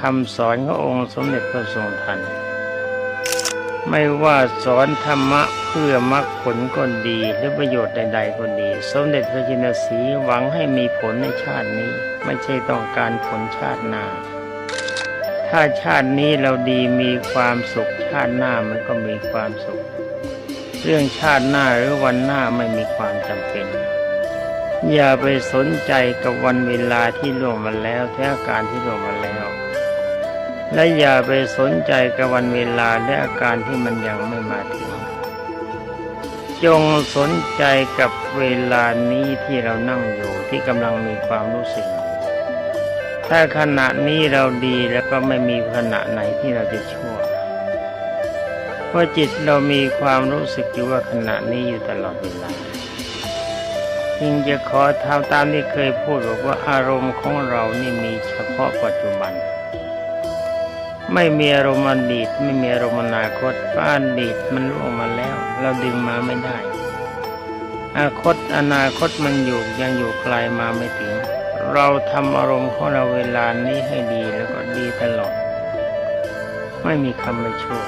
คำสอนขององค์สมเด็จพระทรงทัน ไม่ว่าสอนธรรมะเพื่อมรรคผลก็ดีหรือประโยชน์ใด ๆ ก็ดี สมเด็จพระจินสีห์หวังให้มีผลในชาตินี้ ไม่ใช่ต้องการผลชาติหน้า ถ้าชาตินี้เราดีมีความสุขชาติหน้ามันก็มีความสุข เรื่องชาติหน้าหรือวันหน้าไม่มีความจำเป็นอย่าไปสนใจกับวันเวลาที่ล่วงมาแล้วแท้การที่ล่วงมาแล้ว และอย่าไปสนใจกับวันเวลาและอาการที่มันยังไม่มาถึง จงสนใจกับเวลานี้ที่เรานั่งอยู่ที่กำลังมีความรู้สึก ถ้าขณะนี้เราดีแล้วก็ไม่มีขณะไหนที่เราจะชั่วเพราะจิตเรามีความรู้สึกอยู่ว่าขณะนี้อยู่ตลอดเวลาจึงจะขอทำตามที่เคยพูดบอกว่าอารมณ์ของเรานี่มีเฉพาะปัจจุบัน ไม่มีอารมณ์อดีตไม่มีอารมณ์อนาคตเพราะอดีตมันล่วงมาแล้ว เราดึงมาไม่ได้อนาคตอนาคตมันอยู่ยังอยู่ไกลมาไม่ถึง เราทำอารมณ์ของเราเวลานี้ให้ดีแล้วก็ดีตลอด ไม่มีคำไม่ชั่ว